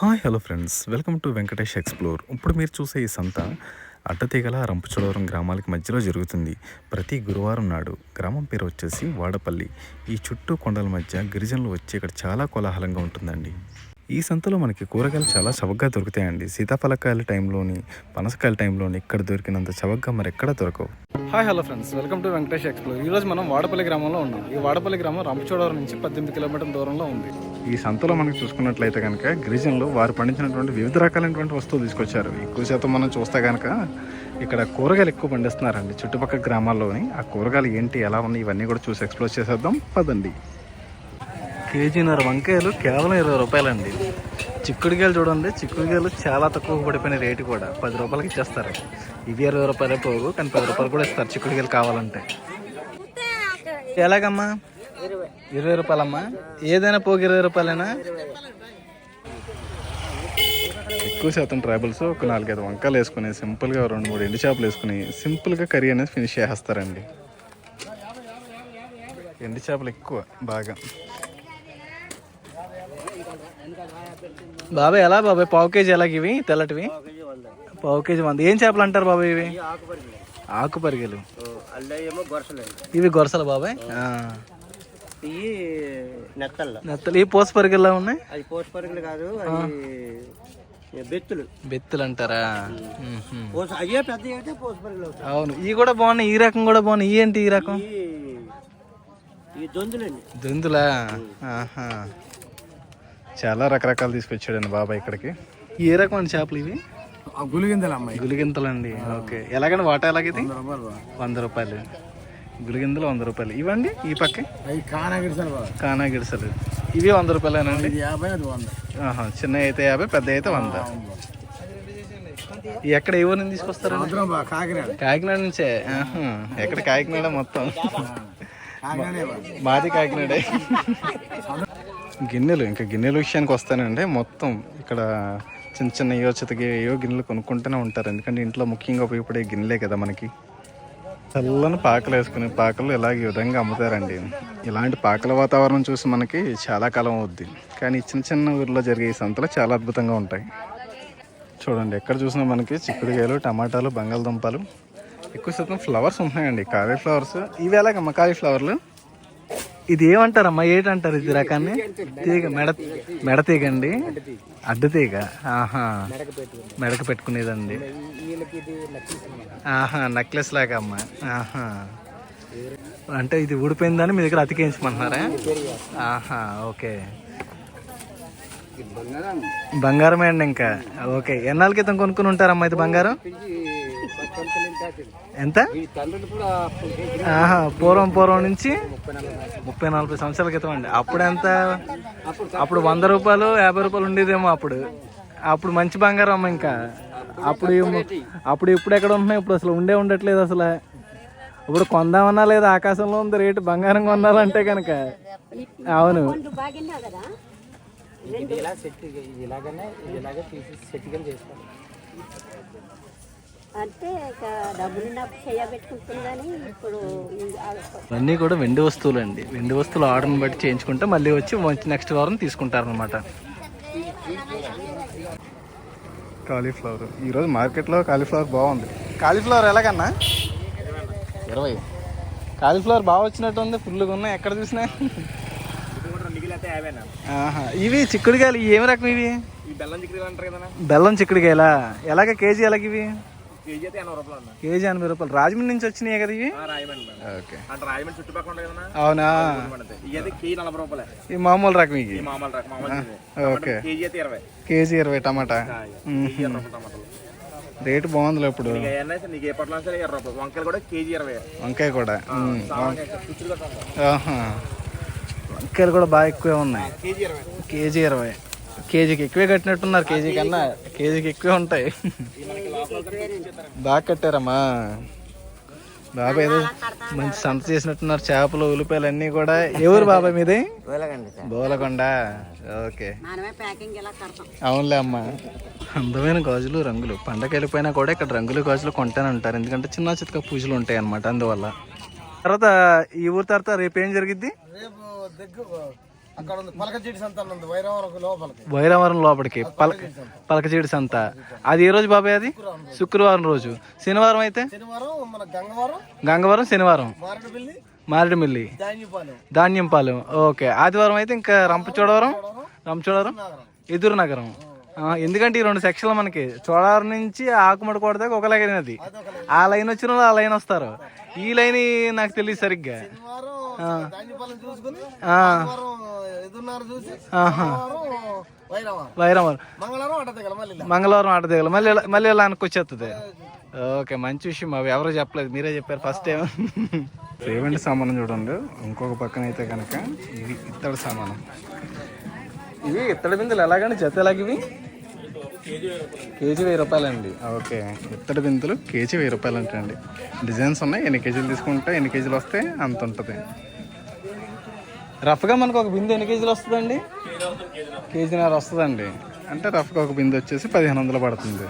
Hi hello friends. Welcome to Venkatesh explore. ఇప్పుడు మీరు చూసే ఈ సంత అడ్డతీగల రంపచోడవరం గ్రామాలకి మధ్యలో జరుగుతుంది. ప్రతి గురువారం నాడు గ్రామం పేరు వచ్చేసి వాడపల్లి. ఈ చుట్టూ కొండల మధ్య గిరిజనులు వచ్చి ఇక్కడ చాలా కోలాహలంగా ఉంటుందండి. ఈ సంతలో మనకి కూరగాయలు చాలా చవకగా దొరుకుతాయండి. సీతాఫలకాయల టైంలోని పనసకాయల టైంలోని ఇక్కడ దొరికినంత చవకగా మరి ఎక్కడ దొరకవు? Hi hello friends. Welcome to Venkatesh explore. ఈ రోజు మనం వాడపల్లి గ్రామంలో ఉన్నాం. ఈ వాడపల్లి గ్రామం రంపచోడవరం నుంచి పద్దెనిమిది కిలోమీటర్ల దూరంలో ఉంది. ఈ సంతలో మనకు చూసుకున్నట్లయితే కనుక గిరిజనులు వారు పండించినటువంటి వివిధ రకాలైనటువంటి వస్తువులు తీసుకొచ్చారు. ఎక్కువ శాతం మనం చూస్తే కనుక ఇక్కడ కూరగాయలు ఎక్కువ పండిస్తున్నారండి. చుట్టుపక్కల గ్రామాల్లోని ఆ కూరగాయలు ఏంటి ఎలా ఉన్నాయి ఇవన్నీ కూడా చూసి ఎక్స్ప్లోర్ చేసేద్దాం. పదండి. కేజీన్నర వంకాయలు కేవలం ఇరవై రూపాయలండి. చిక్కుడుకాయలు చూడండి చిక్కుడుకాయలు చాలా తక్కువ పడిపోయిన రేటు కూడా. పది రూపాయలకి ఇచ్చేస్తారు. ఇవి ఇరవై రూపాయలే పోగు కానీ పది రూపాయలు కూడా ఇస్తారు చిక్కుడుకాయలు కావాలంటే. ఎలాగమ్మా? ఇరవై రూపాయలమ్మా? ఏదైనా పోగు ఇరవై రూపాయలేనా? ఎక్కువ శాతం ట్రైబల్స్ ఒక నాలుగైదు వంకాయలు వేసుకుని సింపుల్గా రెండు మూడు ఎండు చేపలు వేసుకుని సింపుల్గా కర్రీ అనేది ఫినిష్ చేసేస్తారండి. ఎండు చేపలు ఎక్కువ బాగా. బాబాయ్ ఎలా బాబాయ్? పావు కేజీ ఎలాగ ఇవి తెల్లటివి? పావు కేజీ వంద. ఏం చేపలు అంటారు బాబాయ్ ఇవి? ఆకు పరిగెలు అల్లేమో గొరసలు ఇవి గొరసలు బాబాయ్? ఆ. ఇవి నెత్తల్లో. నెత్తలు. ఈ పోస పరిగెల్లా ఉన్నాయి? అది పోస్ట్ పరుగులు కాదు అది బెత్తులు. బెత్తులు అంటారా. పోస్ అయ్యే పెద్ద అయితే పోస్ట్ పరుగులు అవును. ఈ కూడా బాగున్నాయి. ఈ రకం కూడా బాగున్నాయి. ఈ ఏంటి ఈ రకం? ఈ దొందులండి. దుందులా? ఆహా. చాలా రకరకాలు తీసుకొచ్చాడండి బాబాయ్ ఇక్కడికి. ఏ రకమైన చేపలు ఇవి? గులిగిందల అమ్మాయి. గులిగింతలండి. ఓకే. ఎలాగండి వాటా ఎలాగైతే వంద రూపాయలు. గులిగింతలు వంద రూపాయలు. ఇవ్వండి ఈ పక్క. అవి కానా గిడిసాను బాబా. కానా గిడిసలు ఇవి వంద రూపాయలేనండి? యాభై అది వంద. ఆహా చిన్న అయితే యాభై పెద్ద అయితే వంద. ఎక్కడ ఏ ఊరు నుంచి బా కాకినాడ. కాకినాడ నుంచే. ఎక్కడ కాకినాడ మొత్తం. మాది కాకినాడే. గిన్నెలు ఇంకా గిన్నెల విషయానికి వస్తానంటే మొత్తం ఇక్కడ చిన్న చిన్న ఏవో చితకి ఏవో గిన్నెలు కొనుక్కుంటూనే ఉంటారు. ఎందుకంటే ఇంట్లో ముఖ్యంగా ఉపయోగపడే గిన్నెలే కదా మనకి. చల్లని పాకలు వేసుకుని పాకలు ఇలాగ ఈ విధంగా అమ్ముతారండి. ఇలాంటి పాకల వాతావరణం చూసి మనకి చాలా కాలం అవుద్ది. కానీ చిన్న చిన్న ఊర్లో జరిగే ఈ సంతలు చాలా అద్భుతంగా ఉంటాయి. చూడండి ఎక్కడ చూసినా మనకి చిక్కుడుకాయలు టమాటాలు బంగాళదుంపలు ఎక్కువ శాతం ఫ్లవర్స్ ఉంటున్నాయండి. కాలీఫ్లవర్స్ ఇవి ఎలాగమ్మ కాలీఫ్లవర్లు? ఇది ఏమంటారమ్మా ఏంటంటారు ఇది రకాన్ని? తీగ మెడ మెడ తీగ అండి అడ్డు తీగ. ఆహా. మెడకు పెట్టుకునేదండి. ఆహా నెక్లెస్ లాగా అమ్మా. ఆహా. అంటే ఇది ఊడిపోయిందని మీ దగ్గర అతికించమంటున్నారా? ఆహా ఓకే. బంగారమే అండి ఇంకా. ఓకే. ఎన్నాళ్ళ క్రితం కొనుక్కుని ఉంటారమ్మా ఇది బంగారం? ఎంత? ఆహా పూర్వం పూర్వం నుంచి ముప్పై నలభై సంవత్సరాల క్రితం అండి. అప్పుడు ఎంత? అప్పుడు వంద రూపాయలు యాభై రూపాయలు ఉండేదేమో అప్పుడు. అప్పుడు మంచి బంగారం అమ్మ ఇంకా. అప్పుడు అప్పుడు ఇప్పుడు ఎక్కడ ఉంటున్నాయి? ఇప్పుడు అసలు ఉండే ఉండట్లేదు అసలు. ఇప్పుడు కొందామన్నా లేదా ఆకాశంలో ఉంది రేటు బంగారం కొనాలంటే కనుక. అవును. ఇలాగనే ఇలాగే తీసి చేసుకోవాలి అంటే ఇక డబ్బులు నాకు చేయబెట్టుకుంటుంది కానీ ఇప్పుడు ఇవన్నీ కూడా వెండి వస్తువులు అండి వెండి వస్తువులు ఆర్డర్ని బట్టి చేయించుకుంటే మళ్ళీ వచ్చి మంచి నెక్స్ట్ వారం తీసుకుంటారనమాట కాలీఫ్లవర్. ఈరోజు మార్కెట్లో కాలీఫ్లవర్ బాగుంది. కాలీఫ్లవర్ ఎలాగన్నా? ఇరవై. కాలీఫ్లవర్ బాగా వచ్చినట్టు ఉంది ఫుల్గా ఉన్నాయి ఎక్కడ చూసినా. ఆహా. ఇవి చిక్కుడుకాయలు ఏమి రకం ఇవి? బెల్లం కదా బెల్లం చిక్కుడుకాయలా? ఎలాగ కేజీ ఎలాగ ఇవి? కేజీ ఎనభై రూపాయలు రాజమండ్రి నుంచి వచ్చినాయి కదా ఇవి? రాయమండి ఓకే. అంటే రాయమండి చుట్టుపక్కల అవునా? ఈ మామూలు రకం ఇవి. ఓకే. కేజీ ఇరవై. కేజీ ఇరవై టమాటా. రేటు బాగుందిలే ఇప్పుడు. వంకాయలు కూడా కేజీ ఇరవై. వంకాయ కూడా. వంకాయలు కూడా బాగా ఎక్కువే ఉన్నాయి. కేజీ ఇరవై. కేజీ ఇరవై. కేజీకి ఎక్కువే కట్టినట్టున్నారు. కేజీ కన్నా కేజీకి ఎక్కువే ఉంటాయి. బాగా కట్టారమ్మా. బాబా ఏదో మంచి సంత చేసినట్టున్నారు. చేపలు ఉల్లిపాయలు అన్నీ కూడా. ఎవరు బాబాయ్ మీది? బోలకొండ ఓకే. అవునులే అమ్మా. అందమైన గాజులు రంగులు. పండగ వెళ్ళిపోయినా కూడా ఇక్కడ రంగులు గాజులు కొంటానే ఉంటారు ఎందుకంటే చిన్న చితక పూజలు ఉంటాయి అన్నమాట అందువల్ల. తర్వాత ఈ ఊరు తర్వాత రేపు ఏం జరిగిద్ది? అక్కడ ఉంది పలకచెట్టి సంత ఉంది వైరవరం లోపలికి. వైరవరం లోపలికి పలక పలకచీడి సంత. అది ఏ రోజు బాబాయ్ అది? శుక్రవారం రోజు. శనివారం అయితే? శనివారం మన గంగవరం గంగవరం శనివారం. మారేడుమిల్లి ధాన్యపాలెం. ఓకే. ఆదివారం అయితే ఇంకా రంపచోడవరం? రంపచోడవరం ఎదురు నగరం. ఎందుకంటే ఈ రెండు సెక్షన్లు మనకి చోడవరం నుంచి ఆకుమడి కోట దాకా ఒక లైన్ అది. ఆ లైన్ వచ్చిన వాళ్ళు ఆ లైన్ వస్తారు. ఈ లైన్ నాకు తెలియదు సరిగ్గా. వైరవరం మంగళవారం ఆట దిగల మళ్ళీ ఇలా- మళ్ళీ ఇలా వచ్చేస్తుంది ఓకే మంచి విషయం అవి ఎవరు చెప్పలేదు. మీరే చెప్పారు ఫస్ట్ టైం. రేవండి సామానం చూడండి. ఇంకొక పక్కన అయితే కనుక ఇవి ఇత్తడి సామానం. ఇవి ఇత్తడి బిందులు ఎలాగండి? జత ఎలాగ ఇవి? కేజీ వెయ్యి రూపాయలండి. ఓకే ఇత్తడి బిందులు కేజీ వెయ్యి రూపాయలు అంటండి డిజైన్స్ ఉన్నాయి. ఎన్ని కేజీలు తీసుకుంటే ఎన్ని కేజీలు వస్తే అంత ఉంటుంది. రఫ్గా మనకు ఒక బిందు ఎన్ని కేజీలు వస్తుందండి? కేజీన్నర వస్తుందండి. అంటే రఫ్గా ఒక బిందు వచ్చేసి పదిహేను వందలు పడుతుంది.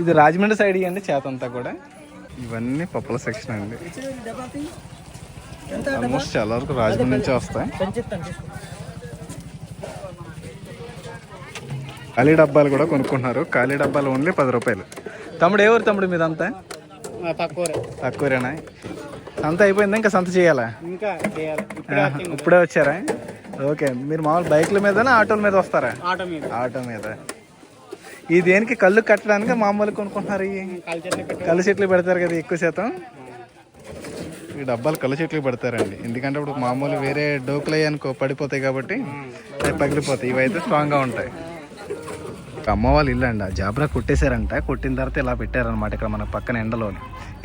ఇది రాజమండ్రి సైడ్ ఇవ్వండి చేతంతా కూడా. ఇవన్నీ పప్పుల సెక్షన్ అండి. ఆల్మోస్ట్ చాలా వరకు రాజమండ్రి నుంచే వస్తాయి. ఖాళీ డబ్బాలు కూడా కొనుక్కుంటున్నారు. ఖాళీ డబ్బాలు ఓన్లీ పది రూపాయలు. తమ్ముడు ఎవరు తమ్ముడు మీదంతా? తక్కువ తక్కువరేనా సంత అయిపోయిందా? ఇంకా సంత చేయాలా? ఇంకా చేయాలి. ఇప్పుడే వచ్చారా? ఓకే మీరు మామూలు బైక్ల మీదనా ఆటోల మీద వస్తారా? ఆటో మీద. ఆటో మీద. ఈ దేనికి కళ్ళు కట్టడానికి మామూలు కొనుక్కుంటున్నారు కళ్ళు చెట్లు పెడతారు కదా ఎక్కువ శాతం. ఈ డబ్బాలు కళ్ళు చెట్లు పెడతారండి. ఎందుకంటే ఇప్పుడు మామూలు వేరే డోకులు అనుకో పడిపోతాయి కాబట్టి అవి పగిలిపోతాయి. ఇవి అయితే స్ట్రాంగ్గా ఉంటాయి. అమ్మ వాళ్ళ ఇల్లు అండి ఆ జాబ్రా కొట్టేశారంట. కొట్టిన తర్వాత ఇలా పెట్టారనమాట ఇక్కడ మన పక్కన ఎండలో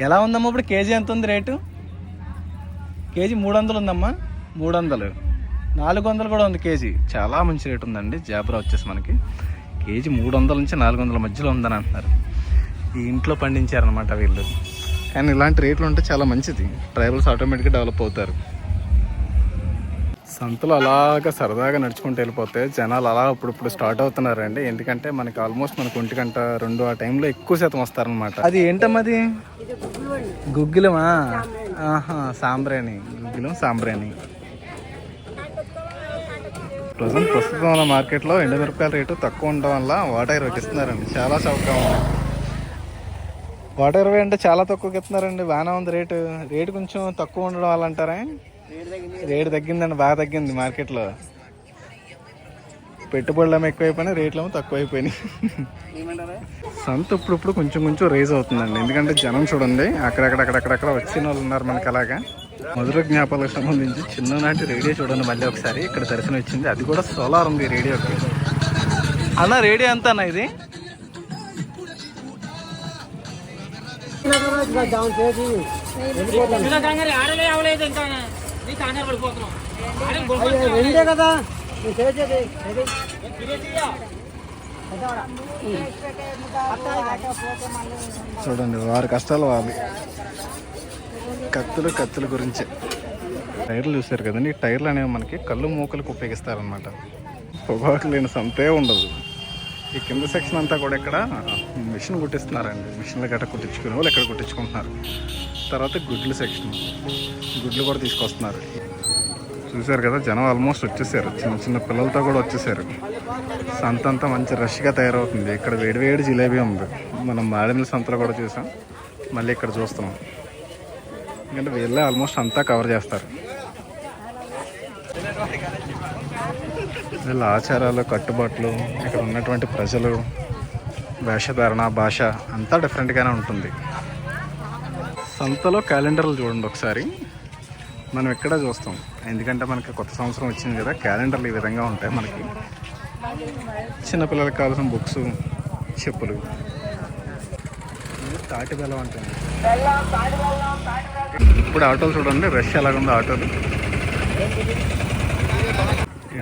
ఎలా ఉందమ్మా ఇప్పుడు కేజీ ఎంత ఉంది రేటు? కేజీ మూడు వందలు ఉందమ్మా. మూడు వందలు నాలుగు వందలు కూడా ఉంది కేజీ. చాలా మంచి రేటు ఉందండి. జాబ్రా వచ్చేసి మనకి. కేజీ మూడు వందల నుంచి నాలుగు వందల మధ్యలో ఉందని అంటున్నారు. ఈ ఇంట్లో పండించారనమాట వీళ్ళు. కానీ ఇలాంటి రేట్లు ఉంటే చాలా మంచిది. ట్రైబల్స్ ఆటోమేటిక్గా డెవలప్ అవుతారు. సంతలో అలాగా సరదాగా నడుచుకుంటూ వెళ్ళిపోతే జనాలు అలా ఇప్పుడిప్పుడు స్టార్ట్ అవుతున్నారండి. ఎందుకంటే మనకి ఆల్మోస్ట్ మనకు ఒంటి గంట రెండు ఆ టైంలో ఎక్కువ శాతం వస్తారనమాట అది ఏంటమ్మది గుగ్గిలమా? సాంబ్రాణి. గుగ్గిలం సాంబ్రాణి. ప్రజెంట్ ప్రస్తుతం ఉన్న మార్కెట్లో ఎండుమిరపకాయల రేటు తక్కువ ఉండడం వల్ల వాట ఇరవైకి ఇస్తున్నారండి. చాలా చౌకగా ఉంది. వాటా ఇరవై అంటే చాలా తక్కువకి ఇస్తున్నారండి. బాగానే ఉంది రేటు. రేటు కొంచెం తక్కువ ఉండడం వల్ల అంటారా? రేటు తగ్గిందండి. బాగా తగ్గింది మార్కెట్లో. పెట్టుబడులు ఏమో ఎక్కువైపోయినాయి రేట్లు ఏమో తక్కువ అయిపోయినాయి సంత ఇప్పుడు ఇప్పుడు కొంచెం కొంచెం రేజ్ అవుతుందండి. ఎందుకంటే జనం చూడండి అక్కడక్కడక్కడక్కడ వచ్చిన వాళ్ళు ఉన్నారు మనకి అలాగా. మధుర జ్ఞాపకాలకు సంబంధించి చిన్ననాటి రేడియో చూడండి మళ్ళీ ఒకసారి. ఇక్కడ దర్శనం ఇచ్చింది. అది కూడా సోలార్ ఉంది రేడియోకి అన్న రేడియో ఎంత అన్న ఇది? రెండే కదా. చూడండి వారి కష్టాలు వాళ్ళు కత్తులు కత్తుల గురించే. టైర్లు చూసారు కదండి ఈ టైర్లు అనేవి మనకి కళ్ళు మూకలకు ఉపయోగిస్తారనమాట పొగాకు లేని సంతే ఉండదు. ఈ కింద సెక్షన్ అంతా కూడా ఇక్కడ మిషన్ కుట్టిస్తున్నారండి. మిషన్లు గట్ట కుట్టించుకునే వాళ్ళు ఇక్కడ కుట్టించుకుంటున్నారు? తర్వాత గుడ్లు సెక్షన్. గుడ్లు కూడా తీసుకొస్తున్నారు. చూసారు కదా జనం ఆల్మోస్ట్ వచ్చేసారు. చిన్న చిన్న పిల్లలతో కూడా వచ్చేసారు. సంత అంతా మంచి రష్గా తయారవుతుంది. ఇక్కడ వేడివేడి జిలేబీ ఉంది. మనం మాడిమిల్ సంతలో కూడా చూసాం. మళ్ళీ ఇక్కడ చూస్తున్నాం. ఎందుకంటే వీళ్ళే ఆల్మోస్ట్ అంతా కవర్ చేస్తారు. వీళ్ళ ఆచారాలు కట్టుబాట్లు ఇక్కడ ఉన్నటువంటి ప్రజలు వేషధారణ భాష అంతా డిఫరెంట్గానే ఉంటుంది. సంతలో క్యాలెండర్లు చూడండి ఒకసారి. మనం ఎక్కడ చూస్తాం. ఎందుకంటే మనకి కొత్త సంవత్సరం వచ్చింది కదా క్యాలెండర్లు ఈ విధంగా ఉంటాయి మనకి. చిన్నపిల్లలకు కావాల్సిన బుక్స్ చెప్పులు. తాటి బెల్లం అంటుంది ఇప్పుడు ఆటోలు చూడండి రష్ ఎలాగుందో ఆటోలు?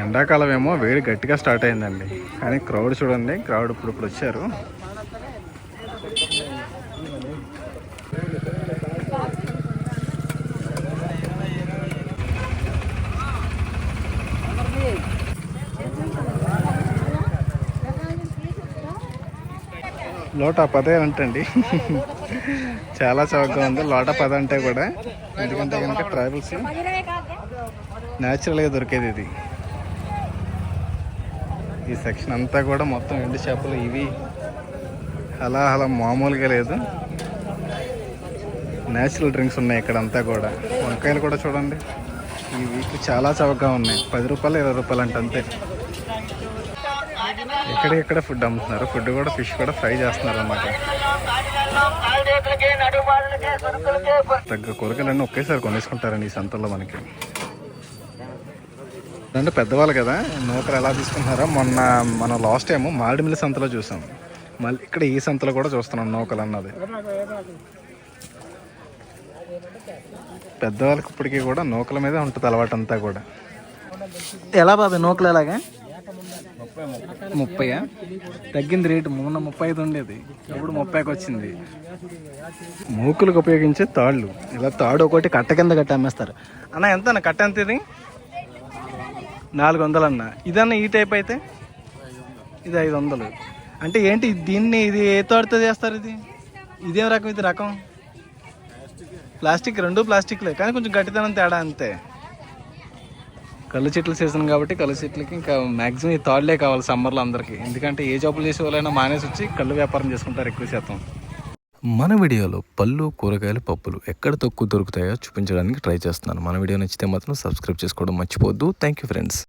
ఎండాకాలం ఏమో వేడి గట్టిగా స్టార్ట్ అయిందండి. కానీ క్రౌడ్ చూడండి క్రౌడ్ ఇప్పుడు ఇప్పుడు వచ్చారు. లోటా పదే అంటండి. చాలా చౌకగా ఉంది. లోటా పద అంటే కూడా ఎందుకంటే కనుక ట్రైబల్స్ న్యాచురల్గా దొరికేది ఇది. ఈ సెక్షన్ అంతా కూడా మొత్తం ఎండు చేపలు ఇవి. అలా అలా మామూలుగా లేదు. న్యాచురల్ డ్రింక్స్ ఉన్నాయి ఇక్కడ అంతా కూడా. వంకాయలు కూడా చూడండి. ఈ వీక్ చాలా చవకగా ఉన్నాయి. పది రూపాయలు ఇరవై రూపాయలు అంటే అంతే. ఇక్కడ ఇక్కడే ఫుడ్ అమ్ముతున్నారు. ఫుడ్ కూడా ఫిష్ కూడా ఫ్రై చేస్తున్నారు అన్నమాట తగ్గ కూరగాయలన్నీ ఒకేసారి కొనేసుకుంటారండి ఈ సంతల్లో మనకి. అంటే పెద్దవాళ్ళు కదా నూకలు ఎలా తీసుకుంటున్నారో మొన్న మన లాస్ట్ టైం మామిడిమిల్లి సంతలో చూసాం. మళ్ళీ ఇక్కడ ఈ సంతలో కూడా చూస్తున్నాం నూకలు అన్నది. పెద్దవాళ్ళకి ఇప్పటికీ కూడా నూకల మీదే ఉంటుంది అలవాటు అంతా కూడా. ఎలా బాబు నూకలు ఎలాగా? ముప్పై తగ్గింది రేటు. మొన్న ముప్పై ఐదు ఉండేది. ఇప్పుడు ముప్పైకి వచ్చింది. మూకులకు ఉపయోగించే తాళ్ళు. ఇలా తాడు ఒకటి కట్ట కింద కట్ట అమ్మేస్తారు. అన్న ఎంత అన్న కట్ట ఎంత ఇది? నాలుగు వందలు అన్న ఇదన్న ఈ టైప్ అయితే? ఇది ఐదు వందలు. అంటే ఏంటి దీన్ని ఇది ఏ తాడుతో చేస్తారు ఇది? ఇదేం రకం ఇది రకం? ప్లాస్టిక్ రెండు ప్లాస్టిక్లే. కానీ కొంచెం గట్టిదనం తేడా అంతే. కళ్ళు చెట్ల సీజన్ కాబట్టి కళ్ళు చెట్లకి ఇంకా మ్యాక్సిమం ఈ థర్డ్లే కావాలి సమ్మర్లో అందరికీ. ఎందుకంటే ఏ జాబులు చేసే వాళ్ళైనా మానేసి వచ్చి కళ్ళు వ్యాపారం చేసుకుంటారు ఎక్కువ శాతం. మన వీడియోలో పళ్ళు కూరగాయలు పప్పులు ఎక్కడ తక్కువ దొరుకుతాయో చూపించడానికి ట్రై చేస్తున్నాను. మన వీడియో నచ్చితే మాత్రం సబ్స్క్రైబ్ చేసుకోవడం మర్చిపోద్దు థ్యాంక్ యూ ఫ్రెండ్స్